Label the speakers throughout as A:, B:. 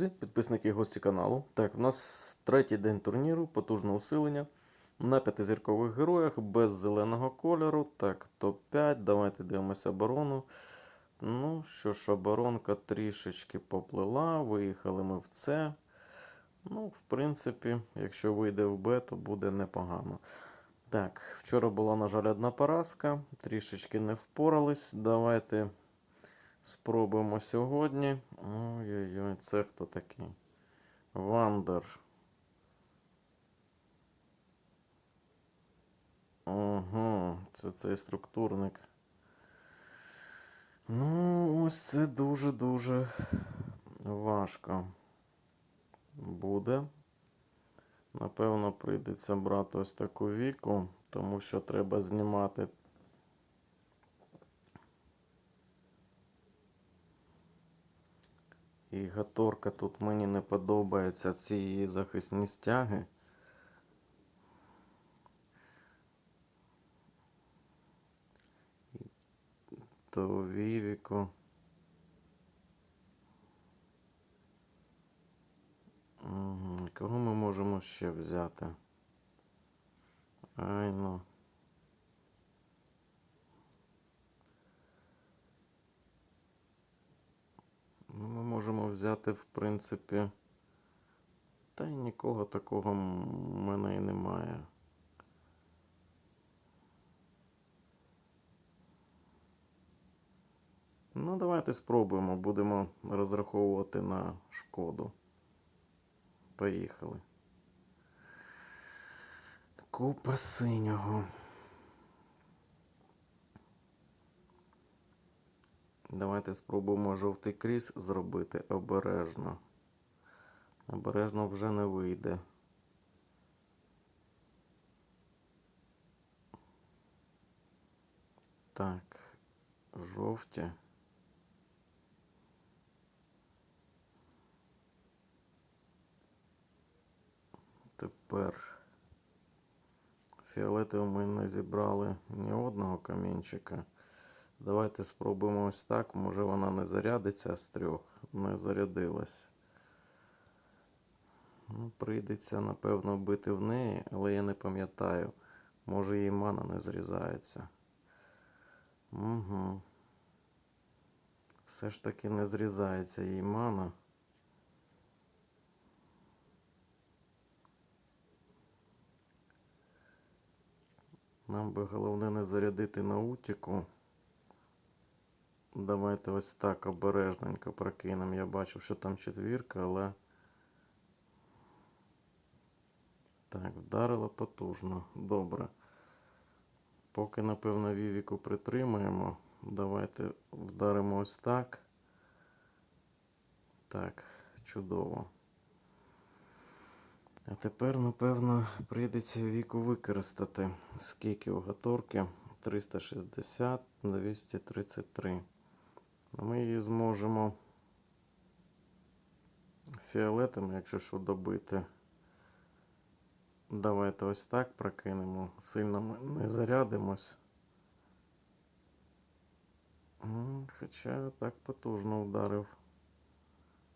A: друзі, підписники гості каналу. Так, у нас третій день турніру, потужне усилення. На п'ятизіркових героях без зеленого кольору. Так, топ-5. Давайте дивимося оборону. Ну, що ж, оборонка трішечки поплила. Виїхали ми в С. Ну, в принципі, якщо вийде в Б, то буде непогано. Так, вчора була, на жаль, одна поразка. Трішечки не впорались. Давайте Спробуємо сьогодні. Ой-ой-ой, це хто такий? Вандер. Ага, це цей структурник. Ну, ось це дуже-дуже важко буде. Напевно, прийдеться брати ось таку віку, тому що треба знімати І Гаторка тут мені не подобається ці її захисні стяги. То Вівіку. Кого ми можемо ще взяти? Ай ну. Ну, ми можемо взяти, в принципі. Та й нікого такого в мене і немає. Ну, давайте спробуємо. Будемо розраховувати на шкоду. Поїхали. Купа синього. Давайте спробуємо жовтий кріс зробити обережно. Обережно вже не вийде. Так, жовті. Тепер фіолетові ми не зібрали ні одного камінчика. Давайте спробуємо ось так. Може вона не зарядиться з трьох. Не зарядилась. Ну, Прийдеться, напевно, бити в неї, але я не пам'ятаю. Може її мана не зрізається. Угу. Все ж таки не зрізається її мана. Нам би головне не зарядити на утіку. Давайте ось так обережненько прокинемо. Я бачив, що там четвірка, але. Так, вдарило потужно. Добре. Поки, напевно, Вівіку притримаємо. Давайте вдаримо ось так. Так, чудово. А тепер, напевно, прийдеться віку використати. Скільки у Гаторки? 360 233. Ми її зможемо фіолетом, якщо що добити. Давайте ось так прокинемо. Сильно ми не зарядимось. Хоча так потужно вдарив.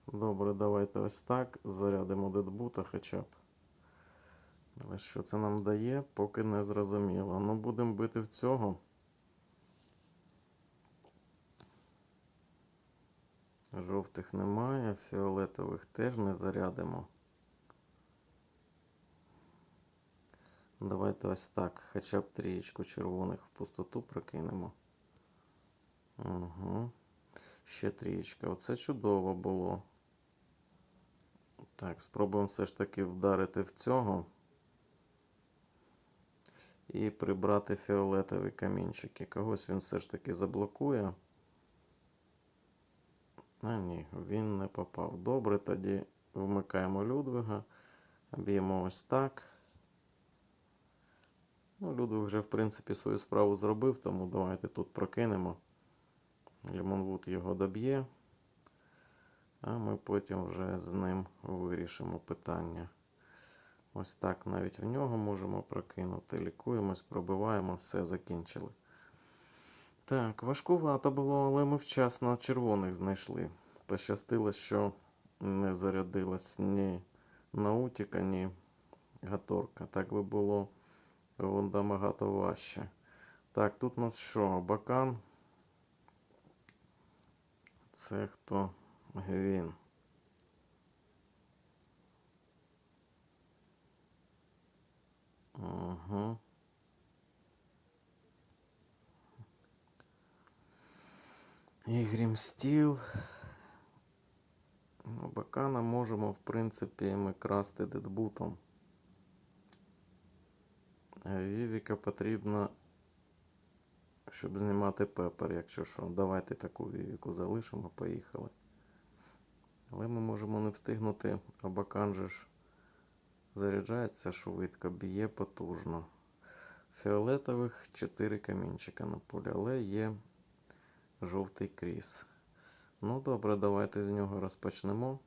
A: Добре, давайте ось так. Зарядимо дедбута хоча б. Але що це нам дає, поки не зрозуміло. Ну, будемо бити в цього. Жовтих немає, фіолетових теж не зарядимо. Давайте ось так. Хоча б трієчку червоних в пустоту прокинемо. Угу. Ще трієчка. Оце чудово було. Так, спробуємо все ж таки вдарити в цього. І прибрати фіолетові камінчики. Когось він все ж таки заблокує. А ні, він не попав. Добре, тоді вмикаємо Людвига. Б'ємо ось так. Ну, Людвиг вже, в принципі, свою справу зробив, тому давайте тут прокинемо. Лімонвуд його доб'є. А ми потім вже з ним вирішимо питання. Ось так навіть в нього можемо прокинути. Лікуємось, пробиваємо, все закінчили. Так, важкувато було, але ми вчасно червоних знайшли. Пощастило, що не зарядилась ні наутіка, ні гаторка. Так би було набагато важче. Так, тут у нас що? Бакан. Це хто? Гвін. Угу. І Грімстіл. Ну, бакана можемо, в принципі, ми красти дедбутом. Вівіка потрібно, щоб знімати пепер, якщо що. Давайте таку Вівіку залишимо, поїхали. Але ми можемо не встигнути, а бакан же ж заряджається швидко, б'є потужно. Фіолетових 4 камінчика на полі, але є жовтий кріс. Ну добре, давайте з нього розпочнемо.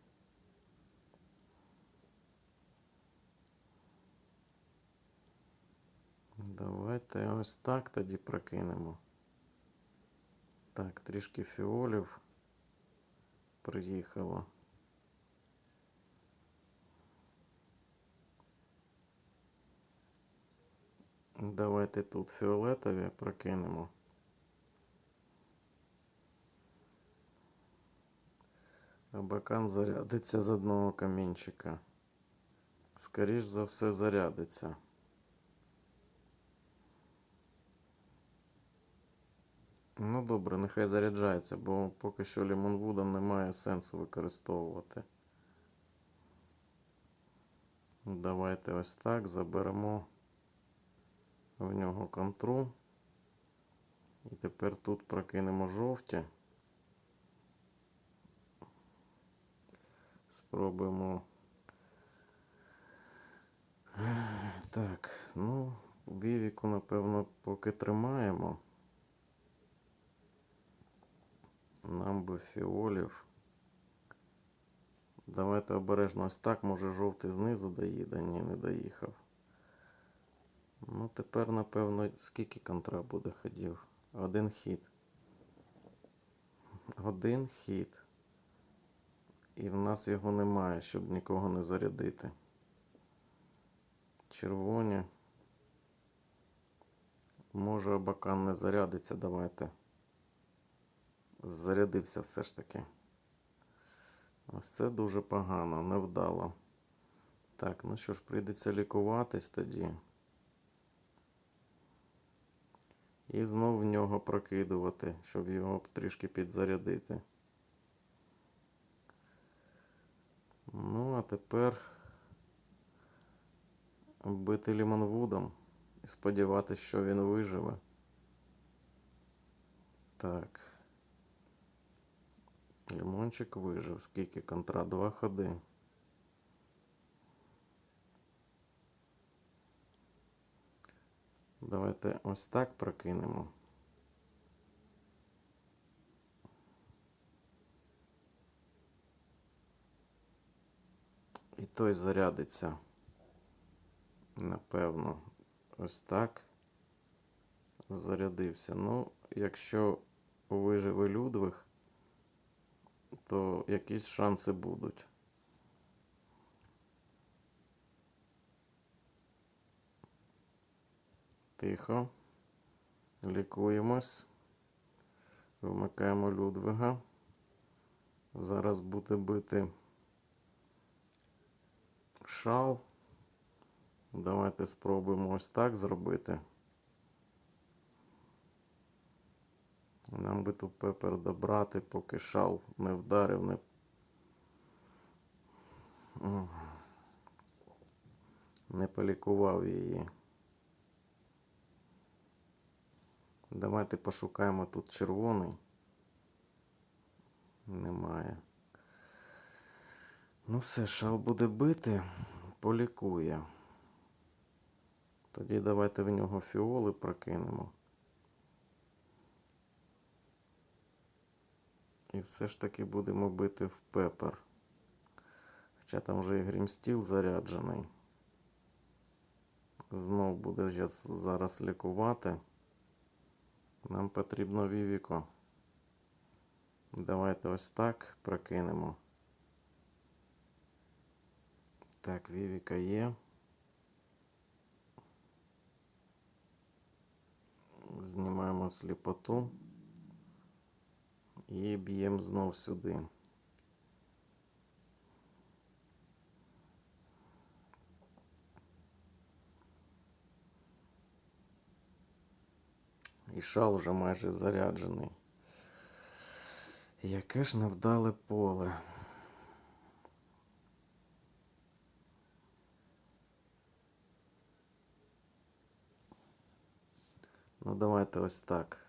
A: Давайте ось так тоді прокинемо. Так, трішки фіолів приїхало. Давайте тут фіолетові прокинемо. А бакан зарядиться з одного камінчика. Скоріш за все зарядиться. Ну добре, нехай заряджається, бо поки що Лімонвуда немає сенсу використовувати. Давайте ось так заберемо в нього контру. І тепер тут прокинемо жовті. Спробуємо. Так, ну, Вівіку, напевно, поки тримаємо. Нам би фіолів. Давайте обережно ось так, може жовтий знизу доїде. Ні, не доїхав. Ну, тепер, напевно, скільки контра буде ходів? Один хід. Один хід. І в нас його немає, щоб нікого не зарядити. Червоні. Може абакан не зарядиться, давайте. Зарядився все ж таки. Ось це дуже погано, невдало. Так, ну що ж, прийдеться лікуватись тоді. І знов в нього прокидувати, щоб його трішки підзарядити. Ну, а тепер бити лімонвудом і сподіватися, що він виживе. Так. Лімончик вижив. Скільки контра? Два ходи. Давайте ось так прокинемо. І той зарядиться. Напевно, ось так. Зарядився. Ну, якщо виживе Людвиг, то якісь шанси будуть. Тихо. Лікуємось. Вмикаємо Людвига. Зараз буде бити шал. Давайте спробуємо ось так зробити. Нам би тут пепер добрати, поки шал не вдарив, не. Не полікував її. Давайте пошукаємо тут червоний. Немає. Ну все, шал буде бити, полікує. Тоді давайте в нього фіоли прокинемо. І все ж таки будемо бити в пепер. Хоча там вже і грімстіл заряджений. Знов буде зараз лікувати. Нам потрібно Вівіко. Давайте ось так прокинемо. Так, Вівіка є. Знімаємо сліпоту і б'ємо знов сюди. І шал вже майже заряджений. Яке ж невдале поле. Ну, давайте ось так.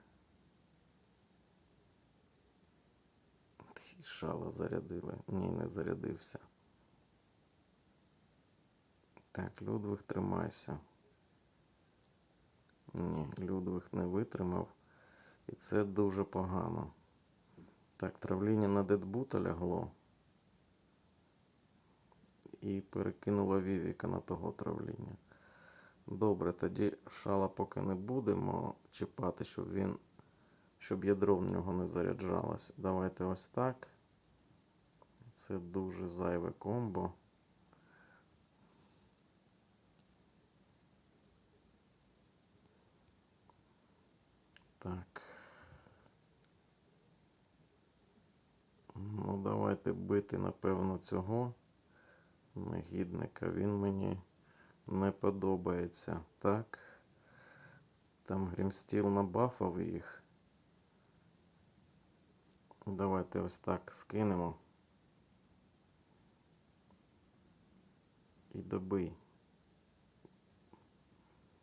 A: І Шало зарядили. Ні, не зарядився. Так, Людвиг, тримайся. Ні, Людвиг не витримав. І це дуже погано. Так, травління на дедбута лягло. І перекинула Вівіка на того травління. Добре, тоді шала поки не будемо чіпати, щоб він. Щоб ядро в нього не заряджалось. Давайте ось так. Це дуже зайве комбо. Так. Ну, давайте бити, напевно, цього негідника. Він мені не подобається. Так. Там Грімстіл набафав їх. Давайте ось так скинемо. І добий.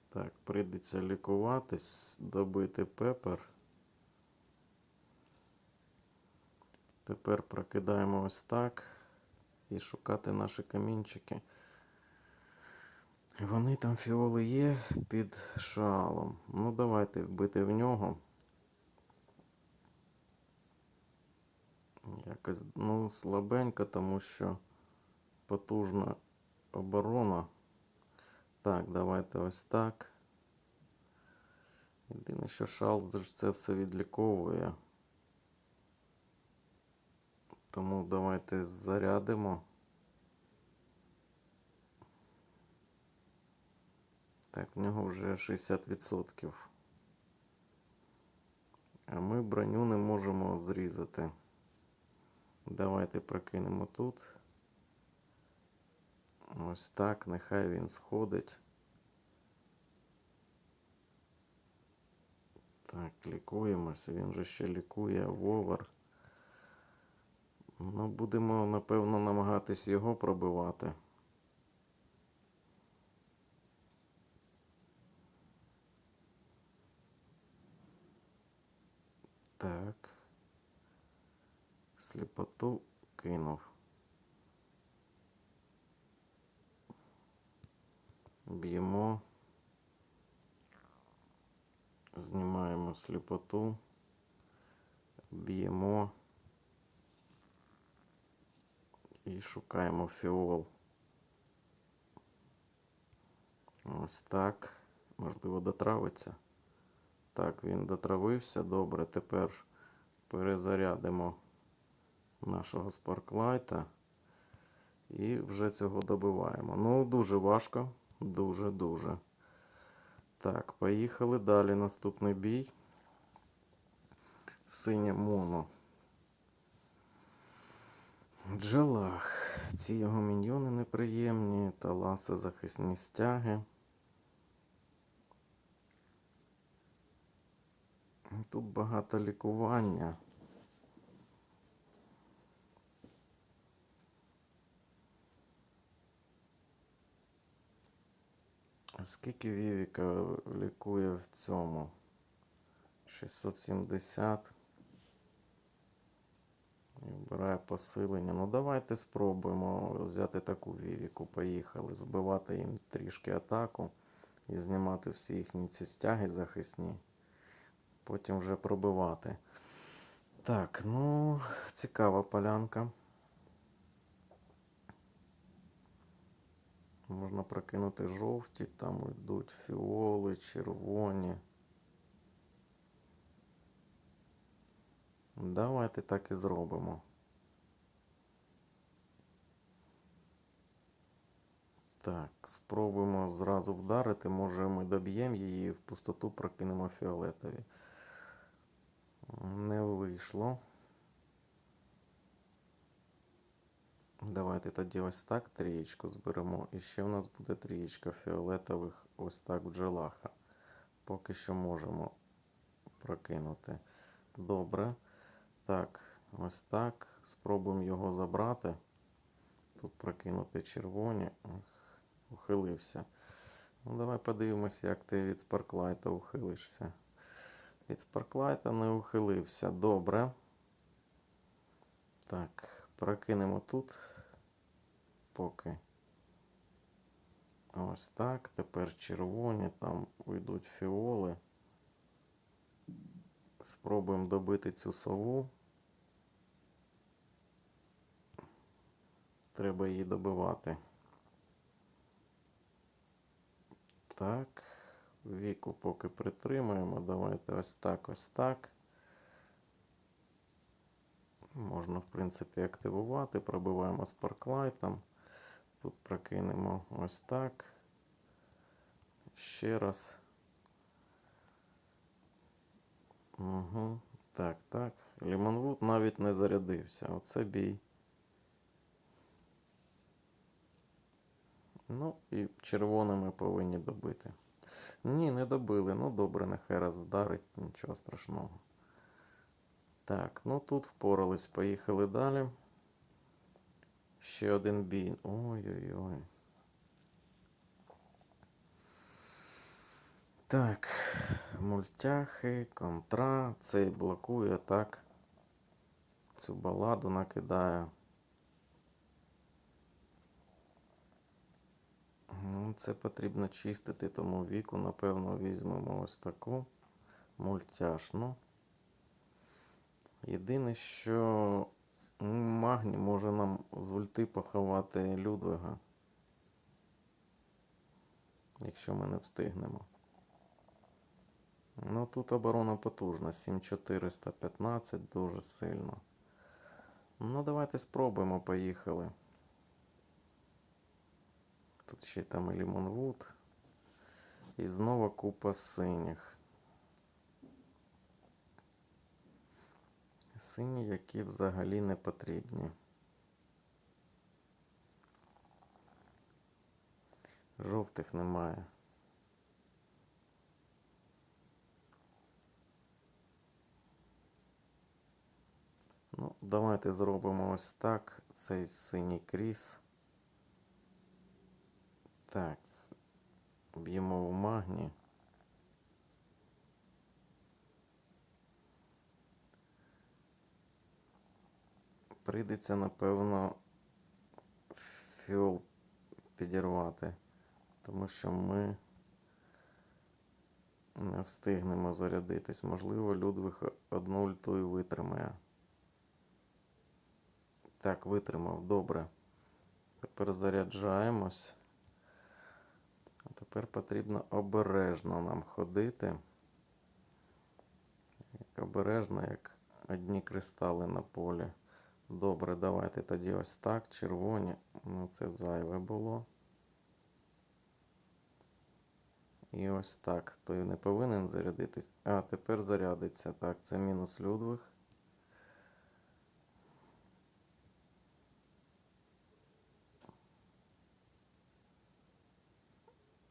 A: Так, прийдеться лікуватись, добити пепер. Тепер прокидаємо ось так і шукати наші камінчики. Вони там фіоли є під шалом. Ну, давайте вбити в нього. Якось, ну, слабенько, тому що потужна оборона. Так, давайте ось так. Єдине, що шал це все відліковує. Тому давайте зарядимо. Так, в нього вже 60%. А ми броню не можемо зрізати. Давайте прокинемо тут. Ось так, нехай він сходить. Так, лікуємося. Він же ще лікує вовер. Ну, будемо, напевно, намагатись його пробивати. Так. Сліпоту кинув. Б'ємо. Знімаємо сліпоту. Б'ємо. І шукаємо фіол. Ось так. Можливо, дотравиться. Так, він дотравився. Добре, тепер перезарядимо нашого спарклайта. І вже цього добиваємо. Ну, дуже важко. Дуже-дуже. Так, поїхали далі. Наступний бій. Синє моно. Джалах. Ці його міньйони неприємні. Таласи захисні стяги. Тут багато лікування. А Скільки Вівіка лікує в цьому? 670. І вбирає посилення. Ну, давайте спробуємо взяти таку Вівіку. Поїхали. Збивати їм трішки атаку і знімати всі їхні ці стяги захисні. Потім вже пробивати. Так, ну, цікава полянка. Можна прокинути жовті, там йдуть фіоли, червоні. Давайте так і зробимо. Так, спробуємо зразу вдарити. Може ми доб'ємо її в пустоту прокинемо фіолетові. Не вийшло. Давайте тоді ось так трієчку зберемо. І ще в нас буде трієчка фіолетових ось так джелаха. Поки що можемо прокинути. Добре. Так, ось так. Спробуємо його забрати. Тут прокинути червоні. Ухилився. Ну, давай подивимося, як ти від Спарклайта ухилишся. Від Спарклайта не ухилився. Добре. Так, прокинемо тут. Поки. Ось так. Тепер червоні, там уйдуть фіоли. Спробуємо добити цю сову. Треба її добивати. Так. Віку поки притримуємо. Давайте ось так, ось так. Можна, в принципі, активувати. Пробиваємо спарклайтом. Тут прокинемо ось так. Ще раз. Угу. Так, так. Лімонвуд навіть не зарядився. Оце бій. Ну, і червоними повинні добити. Ні, не добили. Ну добре, нехай раз вдарить, нічого страшного. Так, ну тут впорались, поїхали далі. Ще один бій. Ой-ой-ой. Так, мультяхи, контра. Цей блокує так. Цю баладу накидає. Ну, це потрібно чистити, тому віку, напевно, візьмемо ось таку мультяшну. Єдине, що Магні може нам з ульти поховати Людвига. Якщо ми не встигнемо. Ну тут оборона потужна. 7415 дуже сильно. Ну, давайте спробуємо, поїхали. Тут ще там і Лімонвуд. І знову купа синіх. Сині, які взагалі не потрібні. Жовтих немає. Ну, давайте зробимо ось так. Цей синій кріс. Так. Б'ємо в магні. Прийдеться, напевно, фіол підірвати, тому що ми не встигнемо зарядитись. Можливо, Людвиг одну ульту і витримає. Так, витримав, добре. Тепер заряджаємось. Тепер потрібно обережно нам ходити. Як обережно, як одні кристали на полі. Добре, давайте тоді ось так. Червоні. Ну, це зайве було. І ось так. Той не повинен зарядитись. А, тепер зарядиться. Так, це мінус Людвиг.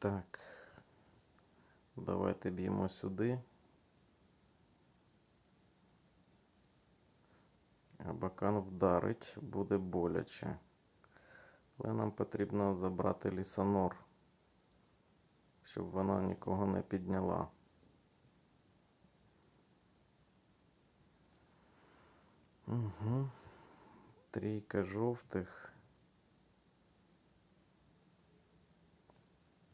A: Так. Давайте б'ємо сюди. Абакан вдарить, буде боляче. Але нам потрібно забрати лісанор, щоб вона нікого не підняла. Угу. Трійка жовтих.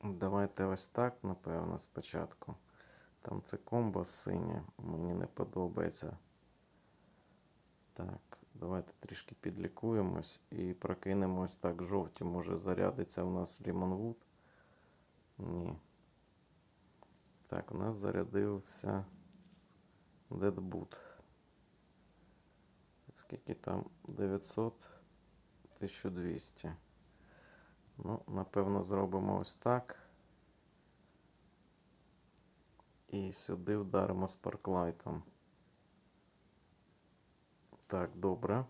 A: Давайте ось так, напевно, спочатку. Там це комбо синє, мені не подобається. Так, давайте трішки підлікуємось і прокинемо ось так жовті. Може зарядиться у нас Лімонвуд? Ні. Так, у нас зарядився Дедбут. Скільки там? 900, 1200. Ну, напевно, зробимо ось так. І сюди вдаримо спарклайтом. Так, добре.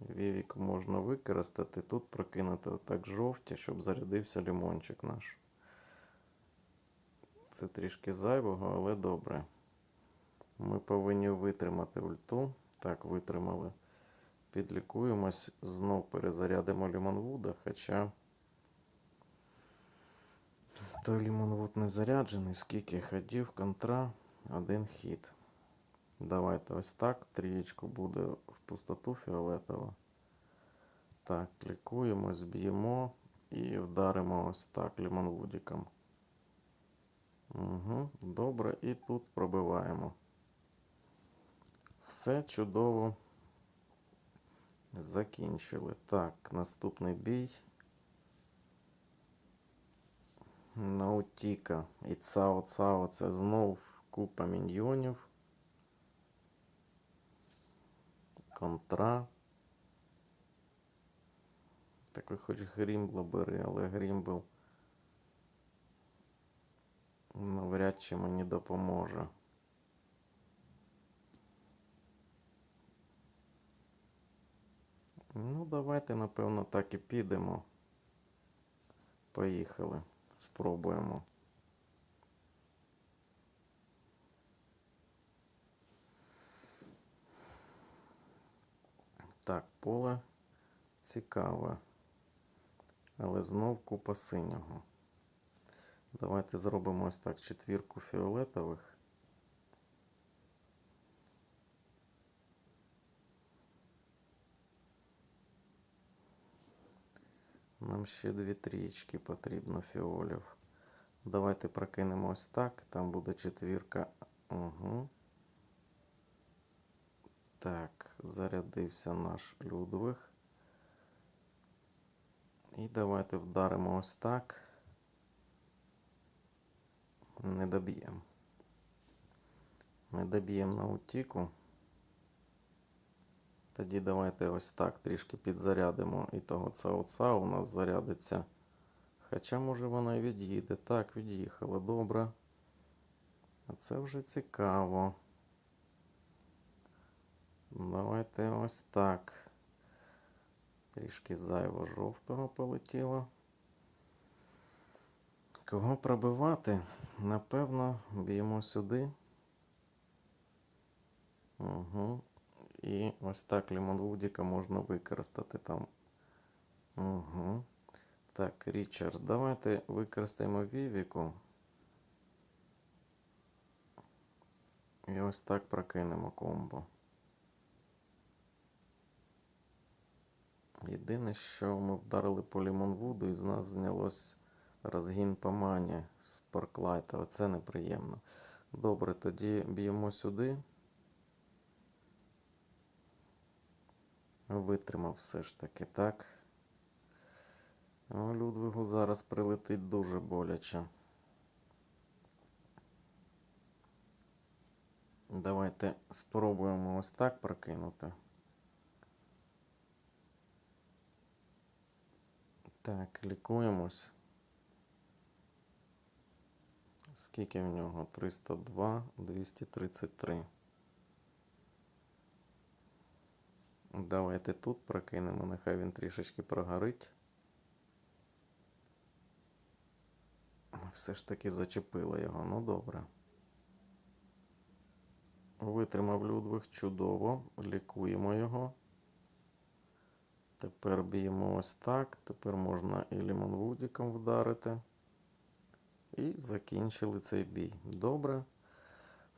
A: Вівік можна використати. Тут прокинути отак жовті, щоб зарядився лімончик наш. Це трішки зайвого, але добре. Ми повинні витримати ульту. Так, витримали. Підлікуємось, знов перезарядимо Лімонвуда, хоча той Лімонвуд не заряджений, скільки ходів, контра, один хід. Давайте ось так. Трієчку буде в пустоту фіолетово. Так, лікуємось, б'ємо і вдаримо ось так лімонвудиком. Угу, добре, і тут пробиваємо. Все чудово. Закінчили. Так, наступний бій. Наутіка і Цао Цао це знов купа міньйонів. Контра. Такий хоч Грімбла бери, але Грімбл навряд чи мені допоможе. Ну, давайте, напевно, так і підемо. Поїхали. Спробуємо. Так, поле цікаве. Але знов купа синього. Давайте зробимо ось так четвірку фіолетових. Нам ще дві трієчки потрібно фіолів. Давайте прокинемо ось так. Там буде четвірка. Угу. Так, зарядився наш Людвиг. І давайте вдаримо ось так. Не доб'ємо. Не доб'ємо на утіку. Тоді давайте ось так трішки підзарядимо. І того цауца у нас зарядиться. Хоча, може, вона і від'їде. Так, від'їхала. Добре. А це вже цікаво. Давайте ось так. Трішки зайво жовтого полетіло. Кого пробивати? Напевно, б'ємо сюди. Угу. І ось так лімонвудіка можна використати там. Угу. Так, Річард, давайте використаємо Вівіку. І ось так прокинемо комбо. Єдине, що ми вдарили по лімонвуду і з нас знялось розгін по мані з парклайта. Оце неприємно. Добре, тоді б'ємо сюди. Витримав все ж таки, так. О, Людвигу зараз прилетить дуже боляче. Давайте спробуємо ось так прокинути. Так, лікуємось. Скільки в нього? 302, 233. Давайте тут прокинемо, нехай він трішечки прогорить. Все ж таки зачепило його, ну добре. Витримав Людвиг чудово, лікуємо його. Тепер б'ємо ось так. Тепер можна і лімонвудиком вдарити. І закінчили цей бій. Добре.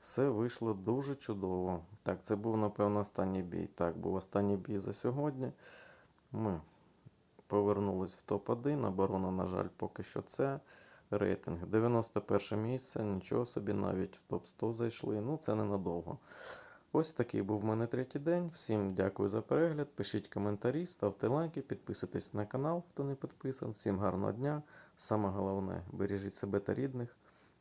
A: Все вийшло дуже чудово. Так, це був, напевно, останній бій. Так, був останній бій за сьогодні. Ми повернулись в топ-1. Оборона, на жаль, поки що це. Рейтинг 91 місце. Нічого собі, навіть в топ-100 зайшли. Ну, це ненадовго. Ось такий був в мене третій день. Всім дякую за перегляд. Пишіть коментарі, ставте лайки, підписуйтесь на канал, хто не підписан. Всім гарного дня. Саме головне, бережіть себе та рідних.